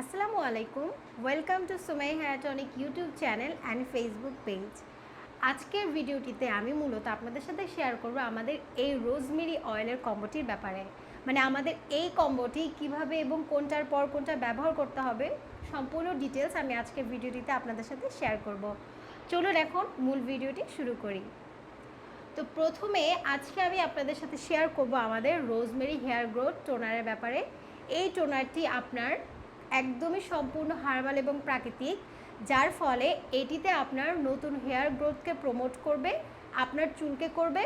আসসালামু আলাইকুম। Welcome to সুমাই hair tonic YouTube channel and Facebook page আজকের ভিডিওটিতে আমি মূলত আপনাদের সাথে শেয়ার করব আমাদের এই রোজমেরি অয়েলের কম্বোটির ব্যাপারে। মানে আমাদের এই কম্বোটি কীভাবে এবং কোনটার পর কোনটা ব্যবহার করতে হবে, সম্পূর্ণ ডিটেলস আমি আজকের ভিডিওটিতে আপনাদের সাথে শেয়ার করব। চলুন এখন মূল ভিডিওটি শুরু করি। তো প্রথমে আজকে আমি আপনাদের সাথে শেয়ার করব আমাদের রোজমেরি হেয়ার গ্রোথ টোনারের ব্যাপারে। এই টোনারটি আপনার একদমই সম্পূর্ণ হার্বাল এবং প্রাকৃতিক, যার ফলে এটিতে আপনার নতুন হেয়ার গ্রোথকে প্রমোট করবে, আপনার চুলকে করবে,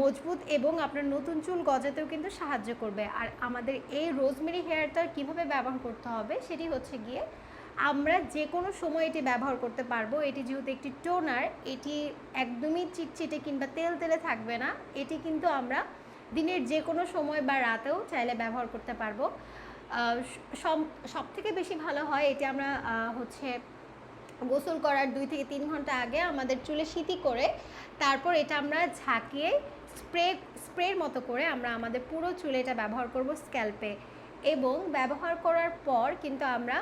মজবুত এবং আপনার নতুন চুল গজাতেও কিন্তু সাহায্য করবে। আর আমাদের এই রোজমেরি হেয়ারটা কীভাবে ব্যবহার করতে হবে সেটি হচ্ছে গিয়ে, আমরা যে কোনো সময় এটি ব্যবহার করতে পারব। এটি যেহেতু একটি টোনার, এটি একদমই চিটচিটে কিংবা তেল তেলে থাকবে না। এটি কিন্তু আমরা দিনের যে কোনো সময় বা রাতেও চাইলে ব্যবহার করতে পারব। সব থেকে বেশি ভালো হয় এটি আমরা হচ্ছে গোসল করার দুই থেকে তিন ঘণ্টা আগে আমাদের চুলে সিটি করে তারপর এটা আমরা ঝাঁকিয়ে স্প্রে, স্প্রের মতো করে আমরা আমাদের পুরো চুলে এটা ব্যবহার করব স্ক্যাল্পে। এবং ব্যবহার করার পর কিন্তু আমরা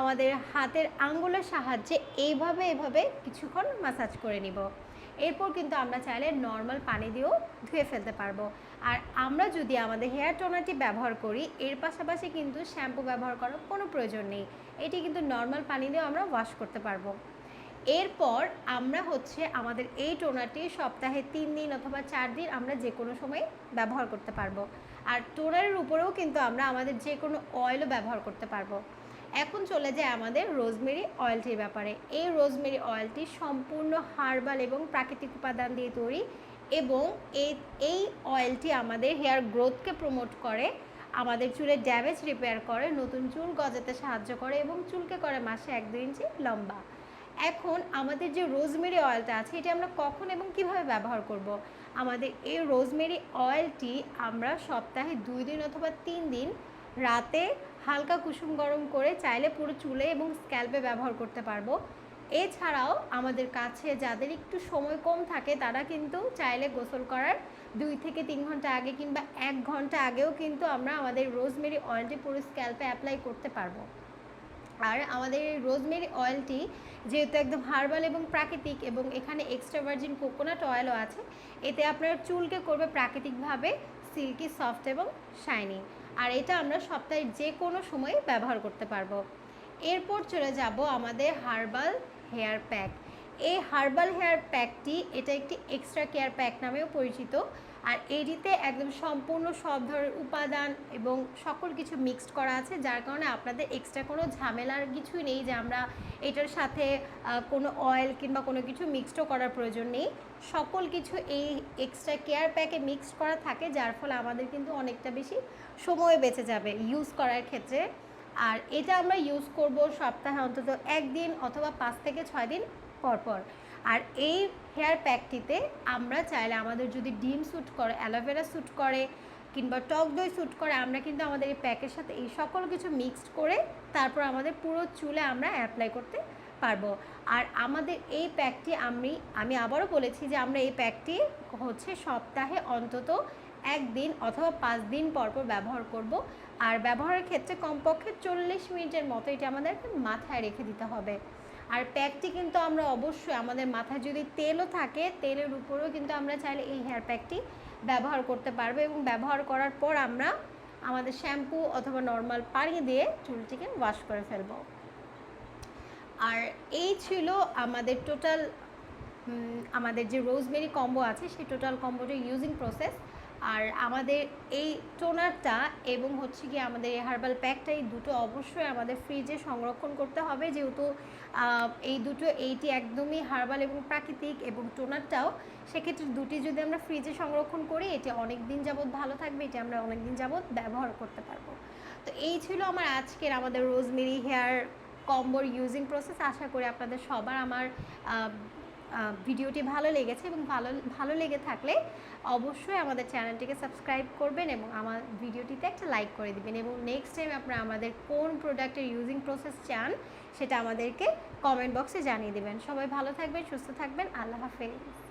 আমাদের হাতের আঙ্গুলের সাহায্যে এইভাবে এভাবে কিছুক্ষণ মাসাজ করে নিব। এরপর কিন্তু আমরা চাইলে নর্মাল পানি দিয়েও ধুয়ে ফেলতে পারব। আর আমরা যদি আমাদের হেয়ার টোনারটি ব্যবহার করি, এর পাশাপাশি কিন্তু শ্যাম্পু ব্যবহার করার কোনো প্রয়োজন নেই। এটি কিন্তু নর্মাল পানি দিয়েও আমরা ওয়াশ করতে পারব। এরপর আমরা হচ্ছে আমাদের এই টোনারটি সপ্তাহে তিন দিন অথবা চার দিন আমরা যে কোনো সময় ব্যবহার করতে পারব। আর টোনারের উপরেও কিন্তু আমরা আমাদের যে কোনো অয়েলও ব্যবহার করতে পারব। এখন চলে যায় আমাদের রোজমেরি অয়েলটির ব্যাপারে এই রোজমেরি অয়েলটি সম্পূর্ণ হার্বাল এবং প্রাকৃতিক উপাদান দিয়ে তৈরি এবং এই এই অয়েলটি আমাদের হেয়ার গ্রোথকে প্রমোট করে, আমাদের চুলের ড্যামেজ রিপেয়ার করে, নতুন চুল গজাতে সাহায্য করে এবং চুলকে করে মাসে এক দুই ইঞ্চি লম্বা এখন আমাদের যে রোজমেরি অয়েলটা আছে, এটি আমরা কখন এবং কীভাবে ব্যবহার করব। আমাদের এই রোজমেরি অয়েলটি আমরা সপ্তাহে দুই দিন অথবা তিন দিন রাতে হালকা কুসুম গরম করে চাইলে পুরো চুলে এবং স্ক্যাল্পে ব্যবহার করতে পারব। এছাড়াও আমাদের কাছে যাদের একটু সময় কম থাকে, তারা কিন্তু চাইলে গোসল করার দুই থেকে তিন ঘণ্টা আগে কিংবা এক ঘণ্টা আগেও কিন্তু আমরা আমাদের রোজমেরি অয়েলটি পুরো স্ক্যাল্পে অ্যাপ্লাই করতে পারব। আর আমাদের এই রোজমেরি অয়েলটি যেহেতু একদম হার্বাল এবং প্রাকৃতিক এবং এখানে এক্সট্রা ভার্জিন কোকোনাট অয়েলও আছে, এতে আপনার চুলকে করবে প্রাকৃতিকভাবে সিল্কি, সফট এবং শাইনি। আর এটা আমরা সপ্তাহে যে কোনো সময়ে ব্যবহার করতে পারব। এরপর চলে যাব আমাদের হার্বাল হেয়ার প্যাক। এই হার্বাল হেয়ার প্যাকটি এটা একটি এক্সট্রা কেয়ার প্যাক নামেও পরিচিত। আর এটিতে একদম সম্পূর্ণ সব ধরনের উপাদান এবং সকল কিছু মিক্সড করা আছে, যার কারণে আপনাদের এক্সট্রা কোনো ঝামেলার কিছুই নেই যে আমরা এটার সাথে কোনো অয়েল কিংবা কোনো কিছু মিক্সডও করার প্রয়োজন নেই। সকল কিছু এই এক্সট্রা কেয়ার প্যাকে মিক্সড করা থাকে, যার ফলে আমাদের কিন্তু অনেকটা বেশি সময় বেঁচে যাবে ইউজ করার ক্ষেত্রে। আর এটা আমরা ইউজ করব সপ্তাহে অন্তত একদিন অথবা পাঁচ থেকে ছয় দিন পর পর। আর এই হেয়ার প্যাকটিতে আমরা চাইলে আমাদের যদি ডিম স্যুট করে অ্যালোভেরা স্যুট করে কিংবা টক দই স্যুট করে, আমরা কিন্তু আমাদের এই প্যাকের সাথে এই সকল কিছু মিক্সড করে তারপর আমাদের পুরো চুলে আমরা অ্যাপ্লাই করতে পারব। আর আমাদের এই প্যাকটি আমি আমি আবারও বলেছি যে আমরা এই প্যাকটি হচ্ছে সপ্তাহে অন্তত একদিন অথবা পাঁচ দিন পর পর ব্যবহার করব। আর ব্যবহারের ক্ষেত্রে কমপক্ষে চল্লিশ মিনিটের মতো এটা আমাদেরকে মাথায় রেখে দিতে হবে। আর প্যাকটি কিন্তু আমরা অবশ্যই আমাদের মাথায় যদি তেলও থাকে, তেলের উপরেও কিন্তু আমরা চাইলে এই হেয়ার প্যাকটি ব্যবহার করতে পারব এবং ব্যবহার করার পর আমরা আমাদের শ্যাম্পু অথবা নর্মাল পানি দিয়ে চুলটিকে ওয়াশ করে ফেলব। আর এই ছিল আমাদের টোটাল আমাদের যে রোজমেরি কম্বো আছে, সেই টোটাল কম্বোটির ইউজিং প্রসেস আর আমাদের এই টোনারটা এবং হচ্ছে কি আমাদের এই হার্বাল প্যাকটা এই দুটো অবশ্যই আমাদের ফ্রিজে সংরক্ষণ করতে হবে। যেহেতু এই দুটো, এইটি একদমই হার্বাল এবং প্রাকৃতিক এবং টোনারটাও, সেক্ষেত্রে দুটি যদি আমরা ফ্রিজে সংরক্ষণ করি, এটি অনেক দিন যাবৎ ভালো থাকবে, এটি আমরা অনেক দিন যাবৎ ব্যবহার করতে পারব। তো এই ছিল আমার আজকের আমাদের রোজমেরি হেয়ার কম্বোর ইউজিং প্রসেস আশা করি আপনাদের সবার আমার ভিডিওটি ভালো লেগেছে এবং ভালো ভালো লেগে থাকলে অবশ্যই আমাদের চ্যানেলটিকে সাবস্ক্রাইব করবেন এবং আমার ভিডিওটিতে একটা লাইক করে দিবেন এবং নেক্সট টাইম আপনারা আমাদের কোন প্রোডাক্টের ইউজিং প্রসেস চান সেটা আমাদেরকে কমেন্ট বক্সে জানিয়ে দেবেন। সবাই ভালো থাকবেন, সুস্থ থাকবেন। আল্লাহ হাফেজ।